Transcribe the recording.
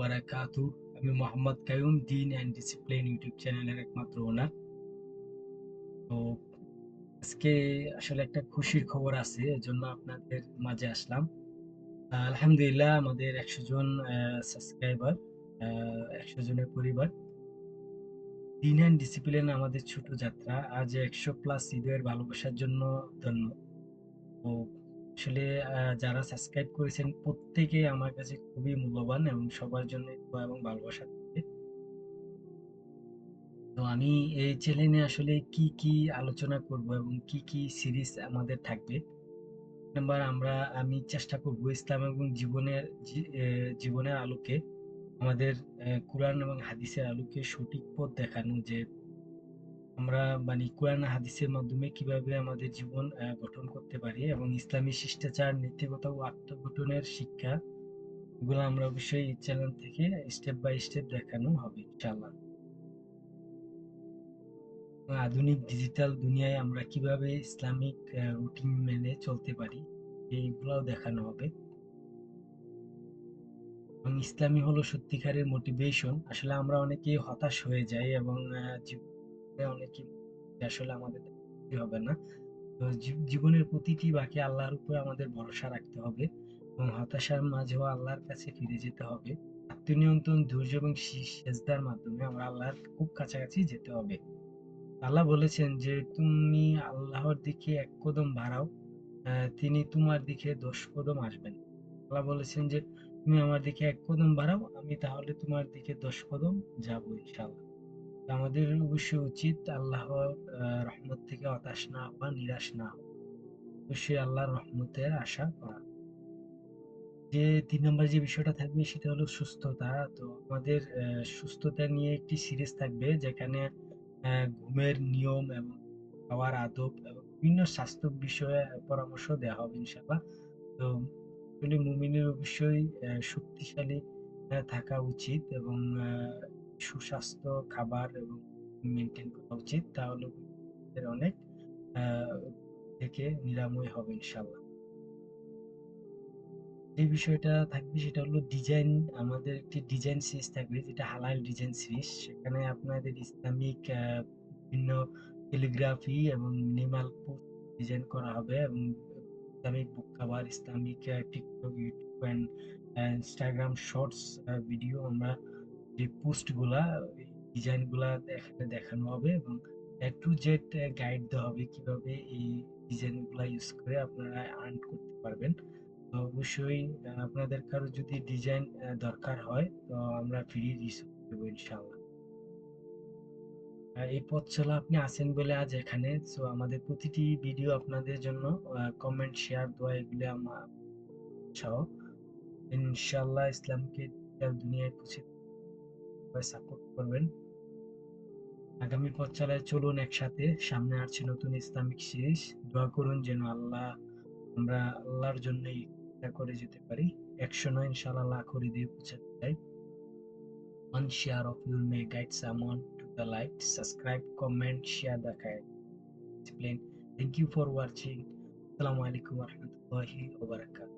বারাকাতু। আমি মোহাম্মদ কায়ুম দিন অ্যান্ড ডিসিপ্লিন ইউটিউব চ্যানেলের একমাত্র ওনার। তো আজকে আসলে একটা খুশির খবর আছে, এজন্য আপনাদের মাঝে আসলাম। আলহামদুলিল্লাহ, আমাদের একশো জন সাবস্ক্রাইবার একশো জনের পরিবার। দিন অ্যান্ড ডিসিপ্লিন আমাদের ছোট যাত্রা, আজ একশো প্লাস ঈদের ভালোবাসার জন্য ধন্য। তো আসলে যারা সাবস্ক্রাইব করেছেন প্রত্যেকে আমার কাছে খুবই মূল্যবান এবং সবার জন্য এবং ভালোবাসা থাকে তো আমি এই চ্যানেলে আসলে কি কি আলোচনা করব এবং কি কি সিরিজ আমাদের থাকবে? নাম্বার আমরা, আমি চেষ্টা করব ইসলাম এবং জীবনের জীবনের আলোকে আমাদের কোরআন এবং হাদিসের আলোকে সঠিক পথ দেখানো যে আমরা মানে কোরআন হাদিসের মাধ্যমে কীভাবে আমাদের জীবন গঠন করতে পারি এবং ইসলামী শিষ্টাচার, নীতিগত ও আত্মগঠনের শিক্ষা এগুলো আমরা অবশ্যই এই চ্যানেল থেকে স্টেপ বাই স্টেপ দেখানো হবে, ইনশাআল্লাহ। আধুনিক ডিজিটাল দুনিয়ায় আমরা কীভাবে ইসলামিক রুটিন মেনে চলতে পারি, এইগুলাও দেখানো হবে। এবং ইসলামী হলো সত্যিকারের মোটিভেশন আসলে আমরা অনেকে হতাশ হয়ে যাই এবং অনেকে আসলে আমাদের হবে না। তো জীবনের প্রতিটি বাকি আল্লাহর উপরে আমাদের ভরসা রাখতে হবে এবং হতাশার মাঝেও আল্লাহর কাছে ফিরে যেতে হবে। আত্মনিয়ন্ত্রণ, ধৈর্য এবং সেজদার মাধ্যমে আমরা আল্লাহর খুব কাছাকাছি যেতে হবে। আল্লাহ বলেছেন যে, তুমি আল্লাহর দিকে এক কদম বাড়াও তিনি তোমার দিকে দশ কদম আসবেন। আল্লাহ বলেছেন যে, তুমি আমার দিকে এক কদম বাড়াও, আমি তাহলে তোমার দিকে দশ কদম যাব ইনশাআল্লাহ। আমাদের অবশ্যই উচিত আল্লাহর রহমত থেকে হতাশ না হওয়া, নিরাশ না অবশ্যই আল্লাহর রহমতের আশা করা। যে তিন নম্বর যে বিষয়টা থাকবে সেটা হলো সুস্থতা। তো আমাদের সুস্থতা নিয়ে একটি সিরিজ থাকবে যেখানে ঘুমের নিয়ম এবং খাওয়ার আদব এবং বিভিন্ন স্বাস্থ্য বিষয়ে পরামর্শ দেওয়া হবে ইনশাআল্লাহ। তো আসলে মুমিনের অবশ্যই শক্তিশালী থাকা উচিত এবং সুস্বাস্থ্য, খাবার এবং মেনটেন করা উচিত, তাহলে অনেক থেকে নিরাময় হবে ইনশাল্লাহ যে বিষয়টা থাকবে সেটা হলো ডিজাইন আমাদের একটি ডিজাইন সিরিজ থাকবে, যেটা হালাল ডিজাইন সিরিজ সেখানে আপনাদের ইসলামিক বিভিন্ন ক্যালিগ্রাফি এবং মিনিমাল ডিজাইন করা হবে এবং Islamic book cover Islamic TikTok YouTube and Instagram shorts video আমরা যে পোস্টগুলা ডিজাইনগুলা এখানে দেখানো হবে এবং এ টু জেড গাইড দেওয়া হবে কীভাবে এই ডিজাইনগুলা ইউজ করে আপনারা আর্ন করতে পারবেন। তো অবশ্যই আপনাদের কারও যদি ডিজাইন দরকার হয়, তো আমরা ফ্রি রিসিভ দেবো ইনশাআল্লাহ। এই পথ চলা আপনি আছেন বলে আজ এখানে, সো আমাদের প্রতিটি ভিডিও আপনাদের জন্য কমেন্ট শেয়ার দোয়া এগুলো আমার সহ। ইনশাআল্লাহ ইসলামকে দুনিয়ায় পৌঁছে সবাই সাপোর্ট করবেন। আগামী পথ চলায় চলুন একসাথে। সামনে আসছে নতুন ইসলামিক শেষ দোয়া করুন যেন আল্লাহ, আমরা আল্লাহর জন্য করে যেতে পারি। একশো নয় ইনশাল করে দিয়ে পৌঁছাতে চাই। অন শেয়ার অফ মে গাইড সামন to the like subscribe comment share দেখায় থ্যাংক ইউ ফর ওয়াচিং আসসালামু আলাইকুম রহমতুল্লাহি ওবরাকাতুহ